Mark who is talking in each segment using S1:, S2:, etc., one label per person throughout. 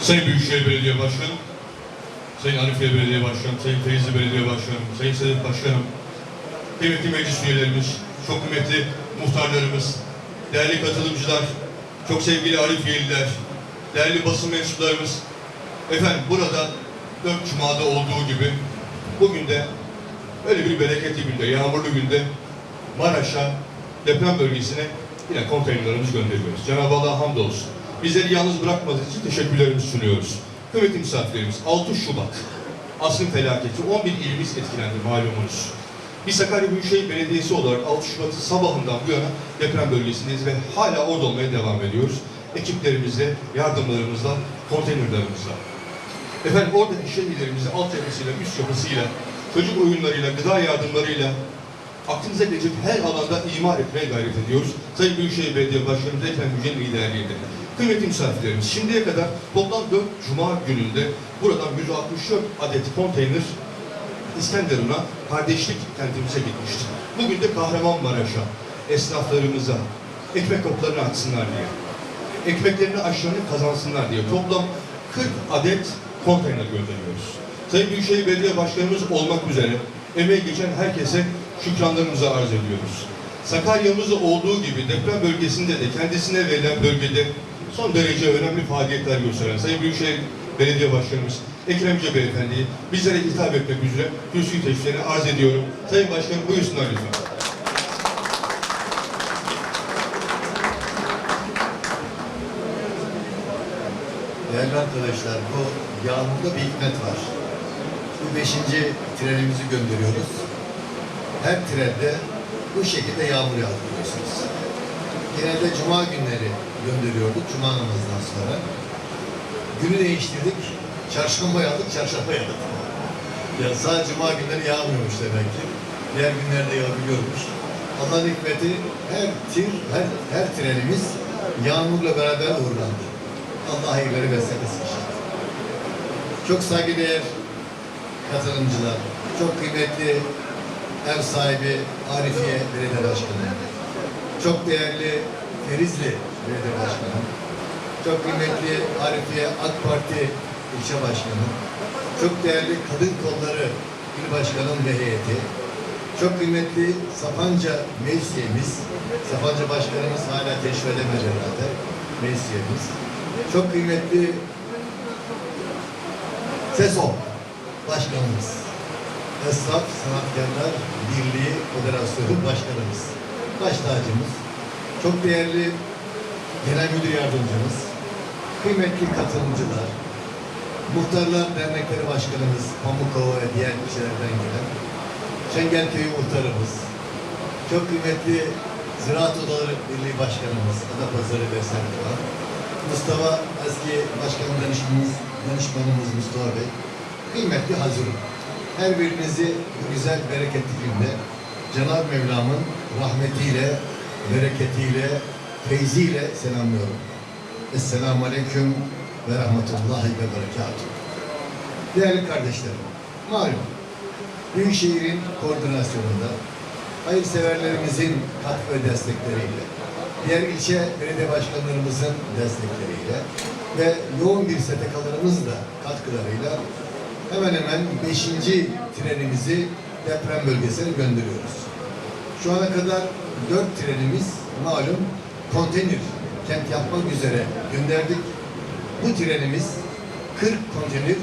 S1: Sayın Büyükşehir Belediye Başkanı, Sayın Arifiye Belediye Başkanı, Sayın Feyzi Belediye Başkanı, Sayın Sedat Başkanım, kıymetli meclis üyelerimiz, çok kıymetli muhtarlarımız, değerli katılımcılar, çok sevgili Arifiyeliler, değerli basın mensuplarımız, efendim burada dört Cuma'da olduğu gibi bugün de böyle bir bereketli günde, yağmurlu günde Maraş'a, deprem bölgesine yine konteynerlarımızı gönderiyoruz. Cenab-ı Allah'a hamdolsun. Bizleri yalnız bırakmadığı için teşekkürlerimizi sunuyoruz. Kıymetli misafirlerimiz, 6 Şubat asrın felaketi, 11 ilimiz etkilendi malumunuz. Biz Sakarya Büyükşehir Belediyesi olarak 6 Şubat'ın sabahından bu yana deprem bölgesindeyiz ve hala orada olmaya devam ediyoruz. Ekiplerimizle, yardımlarımızla, konteynerlarımızla. Efendim orada işletmelerimizi altyapısıyla, üst yapısıyla, çocuk oyunlarıyla, gıda yardımlarıyla aklınıza gelecek her alanda imar etmeye gayret ediyoruz. Sayın Büyükşehir Belediye Başkanımız Ekrem Yücel'in liderliğinde. Kıymetli misafirlerimiz, şimdiye kadar toplam 4 Cuma gününde buradan 164 adet konteyner İskenderun'a, kardeşlik kentimize gitmişti. Bugün de Kahramanmaraş'a, esnaflarımıza, ekmek kapılarını açsınlar diye, ekmeklerini aşlarını kazansınlar diye toplam 40 adet konteyner gönderiyoruz. Sayın Büyükşehir Belediye Başkanımız olmak üzere emeği geçen herkese şükranlarımızı arz ediyoruz. Sakarya'mızda olduğu gibi deprem bölgesinde de kendisine verilen bölgede son derece önemli faaliyetler gösteren Sayın Büyükşehir Belediye Başkanımız Ekrem Yüce Beyefendi'yi bizlere hitap etmek üzere kürsü teşviklerini arz ediyorum. Sayın Başkanım buyursunlar lütfen.
S2: Değerli arkadaşlar, bu yağmurda bir hikmet var. Bu beşinci trenimizi gönderiyoruz. Her trende bu şekilde yağmur yağdırıyorsunuz. Genelde cuma günleri gönderiyorduk, cuma namazından sonra. Günü değiştirdik, çarşamba yağdık, çarşamba yağdık. Yani sadece cuma günleri yağmıyormuş demek ki. Diğer günlerde yağabiliyormuş. Allah'ın hikmeti her tir, her, her trenimiz yağmurla beraber uğurlandı. Allah hayırları beslemesin inşallah. Çok saygıdeğer katılımcılar, çok kıymetli ev sahibi Arifiye Belediye Başkanı, çok değerli Ferizli Belediye Başkanı, çok kıymetli Arifiye AK Parti ilçe başkanı, çok değerli Kadın Kolları İl Başkanım ve heyeti, çok kıymetli Sapanca Meclis Üyemiz, Sapanca Başkanımız hala teşrif edemedi herhalde, Meclis Üyemiz, çok kıymetli SESO Başkanımız, Esnaf Sanatkarlar Birliği Federasyonu Başkanımız, baş tacımız, çok değerli Genel Müdür Yardımcımız, kıymetli katılımcılar, Muhtarlar Dernekleri Başkanımız Pamukova ve diğer ilçelerden gelen, Çengelköy Muhtarımız, çok kıymetli Ziraat Odaları Birliği Başkanımız, Adapazarı ve Serkan, Mustafa eski başkan danışmanımız, danışmanımız Mustafa Bey, kıymetli hazırım. Her birinizi bu güzel bereketli günde Cenab-ı Mevlam'ın rahmetiyle, bereketiyle, feyziyle selamlıyorum. Esselamu Aleyküm ve Rahmetullahi ve Berekatuhu. Değerli kardeşlerim, malum Büyükşehir'in koordinasyonunda hayırseverlerimizin katkı ve destekleriyle diğer ilçe belediye başkanlarımızın destekleriyle ve yoğun bir STK'larımızın da katkılarıyla hemen hemen 5. trenimizi deprem bölgesine gönderiyoruz. Şu ana kadar 4 trenimiz malum konteyner kent yapmak üzere gönderdik. Bu trenimiz 40 konteyner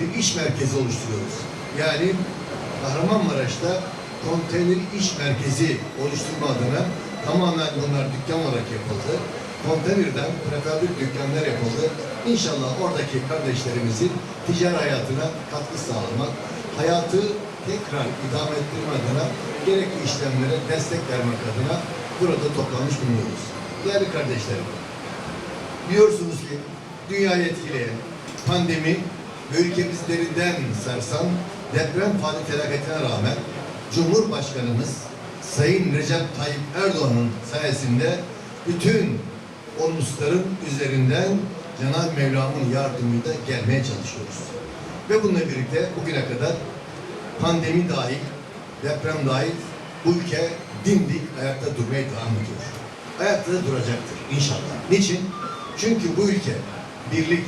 S2: bir iş merkezi oluşturuyoruz. Yani Kahramanmaraş'ta konteyner iş merkezi oluşturma adına tamamen bunlar dükkan olarak yapıldı. Konteynerden prefabrik dükkanlar yapıldı. İnşallah oradaki kardeşlerimizin ticari hayatına katkı sağlamak, hayatı tekrar idame ettirme adına gerekli işlemlere destek vermek adına burada toplanmış bulunuyoruz. Değerli kardeşlerim, biliyorsunuz ki dünyayı etkileyen pandemi ve ülkemiz derinden sarsan deprem felaketine rağmen Cumhurbaşkanımız Sayın Recep Tayyip Erdoğan'ın sayesinde bütün olmuşların üzerinden Cenab-ı Mevlam'ın yardımıyla gelmeye çalışıyoruz. Ve bununla birlikte bugüne kadar pandemi dahil, deprem dahil bu ülke dimdik ayakta durmaya devam ediyor. Ayakta duracaktır inşallah. Niçin? Çünkü bu ülke birlik,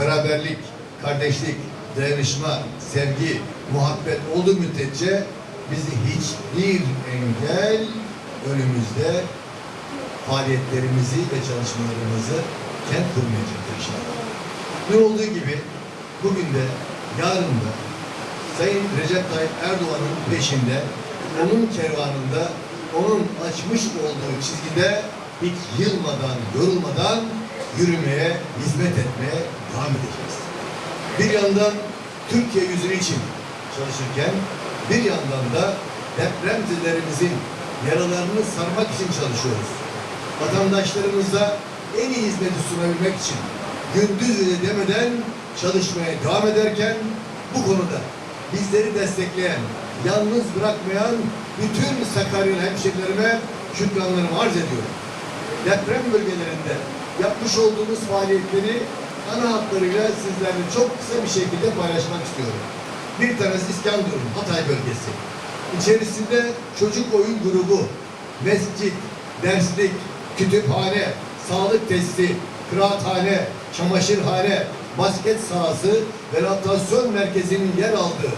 S2: beraberlik, kardeşlik, dayanışma, sevgi, muhabbet olduğu müddetçe bizi hiçbir engel önümüzde faaliyetlerimizi ve çalışmalarımızı kent kurmayacaktır inşallah. Ne olduğu gibi bugün de yarın da Sayın Recep Tayyip Erdoğan'ın peşinde, onun kervanında, onun açmış olduğu çizgide hiç yılmadan, yorulmadan yürümeye, hizmet etmeye devam edeceğiz. Bir yandan Türkiye yüzü için çalışırken, bir yandan da depremzelerimizin yaralarını sarmak için çalışıyoruz. Vatandaşlarımıza en iyi hizmeti sunabilmek için gündüz gece demeden çalışmaya devam ederken bu konuda bizleri destekleyen, yalnız bırakmayan bütün Sakaryalı hemşehrilerime şükranlarımı arz ediyorum. Deprem bölgelerinde yapmış olduğumuz faaliyetleri ana hatlarıyla sizlerle çok kısa bir şekilde paylaşmak istiyorum. Bir tanesi İskenderun, Hatay bölgesi. İçerisinde çocuk oyun grubu, mescit, derslik, kütüphane, sağlık testi, kıraathane, çamaşırhane, basket sahası ve rehabilitasyon merkezinin yer aldığı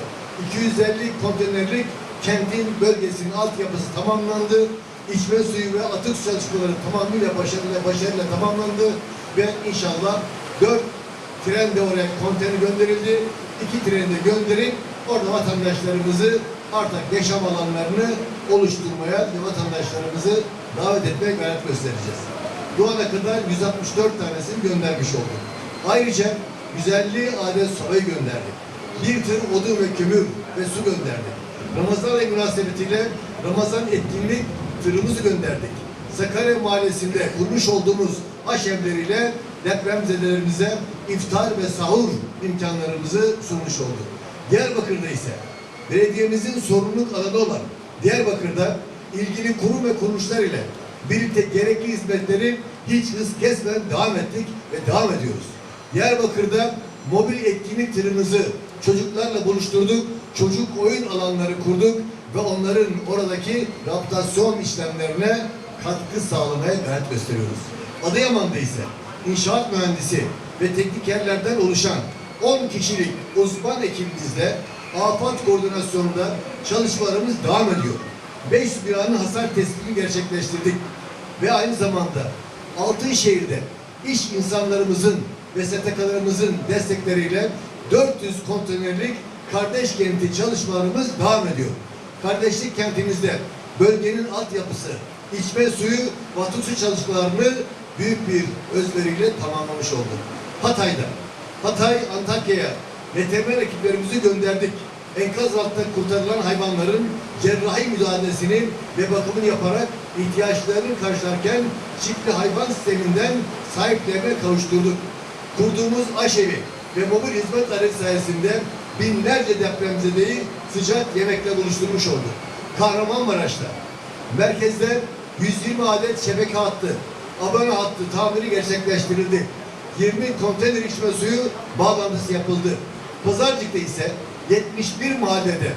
S2: 250 konteynerlik kentin bölgesinin altyapısı tamamlandı. İçme suyu ve atık çalışmaları tamamıyla başarıyla başarıyla tamamlandı ve inşallah 4 tren de oraya konteyner gönderildi. İki treni de gönderip orada vatandaşlarımızı artık yaşam alanlarını oluşturmaya ve vatandaşlarımızı davet etmeye gayret göstereceğiz. Bu ana kadar 164 tanesini göndermiş olduk. Ayrıca 150 adet sobayı gönderdik. Bir tır odun ve kömür ve su gönderdik. Ramazan ayı münasebetiyle Ramazan etkinlik tırımızı gönderdik. Sakarya Mahallesi'nde kurmuş olduğumuz aşevleriyle depremzedelerimize iftar ve sahur imkanlarımızı sunmuş olduk. Diyarbakır'da ise belediyemizin sorumluluk alanı olan Diyarbakır'da ilgili kurum ve kuruluşlar ile birlikte gerekli hizmetleri hiç hız kesmeden devam ettik ve devam ediyoruz. Diyarbakır'da mobil etkinlik tırımızı çocuklarla buluşturduk, çocuk oyun alanları kurduk ve onların oradaki rehabilitasyon işlemlerine katkı sağlamaya gayret gösteriyoruz. Adıyaman'da ise inşaat mühendisi ve teknikerlerden oluşan 10 kişilik uzman ekibimizle afet koordinasyonunda çalışmalarımız devam ediyor. 5 binanın hasar tespitini gerçekleştirdik ve aynı zamanda Altınşehir'de iş insanlarımızın ve STK'larımızın destekleriyle 400 konteynerlik kardeş kenti çalışmalarımız devam ediyor. Kardeşlik kentimizde bölgenin altyapısı, içme suyu, atık su çalışmalarını büyük bir özveriyle tamamlamış olduk. Hatay'da, Hatay, Antakya'ya veteriner ekiplerimizi gönderdik. Enkaz altında kurtarılan hayvanların cerrahi müdahalesini ve bakımını yaparak ihtiyaçlarını karşılarken çiftli hayvan sisteminden sahiplerine kavuşturduk. Kurduğumuz aşevi ve mobil hizmet aracı sayesinde binlerce depremzedeyi sıcak yemekle buluşturmuş olduk. Kahramanmaraş'ta merkezde 120 adet şebeke hattı, abone hattı tamiri gerçekleştirildi. 20 konteyner içme suyu bağlantısı yapıldı. Pazarcık'ta ise 71 mahallede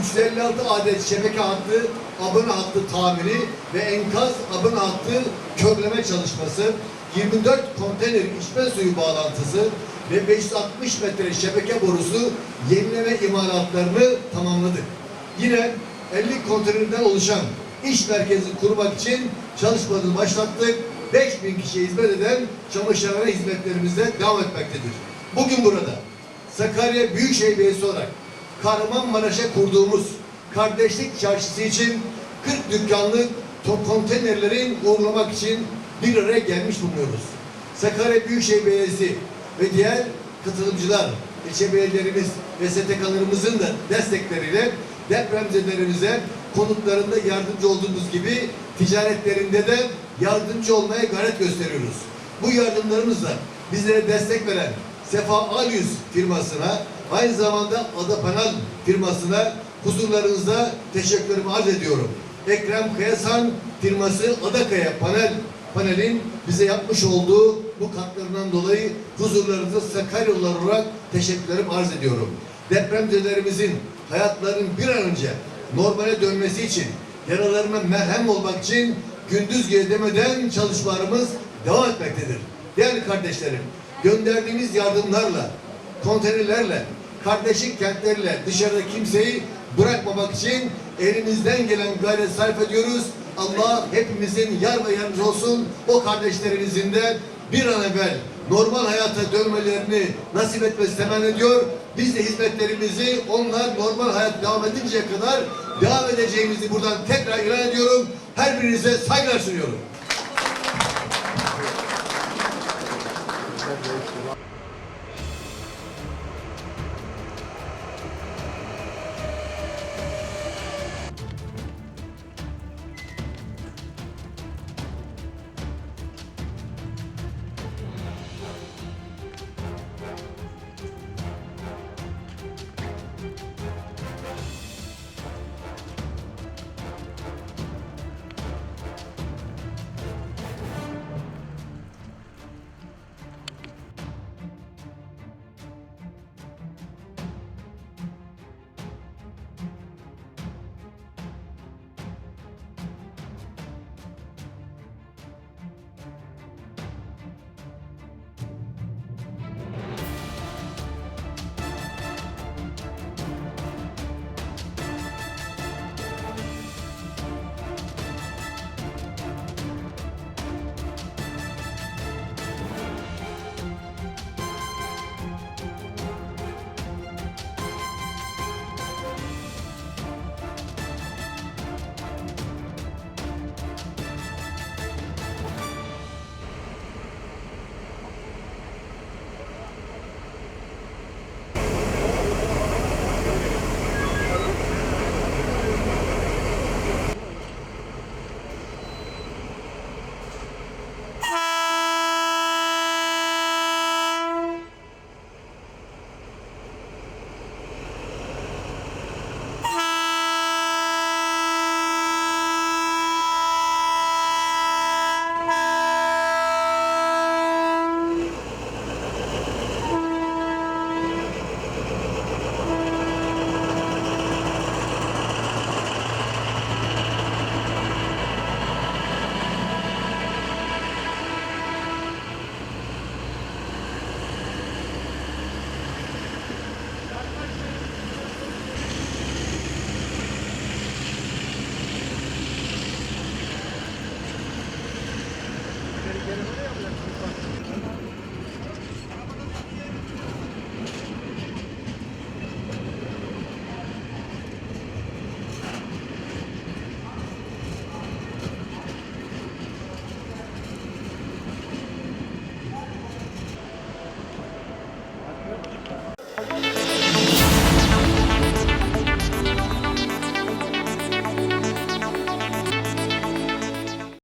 S2: 356 adet şebeke hattı, abone hattı tamiri ve enkaz abone hattı körleme çalışması, 24 konteyner içme suyu bağlantısı ve 560 metre şebeke borusu yenileme imalatlarını tamamladık. Yine 50 konteynerden oluşan iş merkezi kurmak için çalışmalarını başlattık. 5000 kişiye hizmet eden çamaşırhane hizmetlerimizde devam etmektedir. Bugün burada Sakarya Büyükşehir Belediyesi olarak Kahramanmaraş'a kurduğumuz kardeşlik çarşısı için 40 dükkanlık top konteynerlerin uğurlamak için bir araya gelmiş bulunuyoruz. Sakarya Büyükşehir Belediyesi ve diğer katılımcılar, ilçe belediyelerimiz ve STK'larımızın da destekleriyle depremzedelerimize konutlarında yardımcı olduğumuz gibi ticaretlerinde de yardımcı olmaya gayret gösteriyoruz. Bu yardımlarımızla bizlere destek veren Sefa Alyüz firmasına, aynı zamanda Ada Panel firmasına huzurlarınızda teşekkürümü arz ediyorum. Ekrem Kayasan firması Adakaya Panel panelin bize yapmış olduğu bu katkılarından dolayı huzurlarınızda Sakaryalılar olarak teşekkürlerimi arz ediyorum. Depremzedelerimizin hayatlarının bir an önce normale dönmesi için, yaralarına merhem olmak için gündüz gece demeden çalışmalarımız devam etmektedir. Değerli kardeşlerim, gönderdiğimiz yardımlarla, konteynerlerle, kardeşlik kentlerle dışarıda kimseyi bırakmamak için elimizden gelen gayret sarf ediyoruz. Allah hepimizin yar ve yardımcı olsun. O kardeşlerimizin de bir an evvel normal hayata dönmelerini nasip etmesi temenni ediyor. Biz de hizmetlerimizi onlar normal hayat devam edinceye kadar devam edeceğimizi buradan tekrar ilan ediyorum. Her birinize saygılar sunuyorum.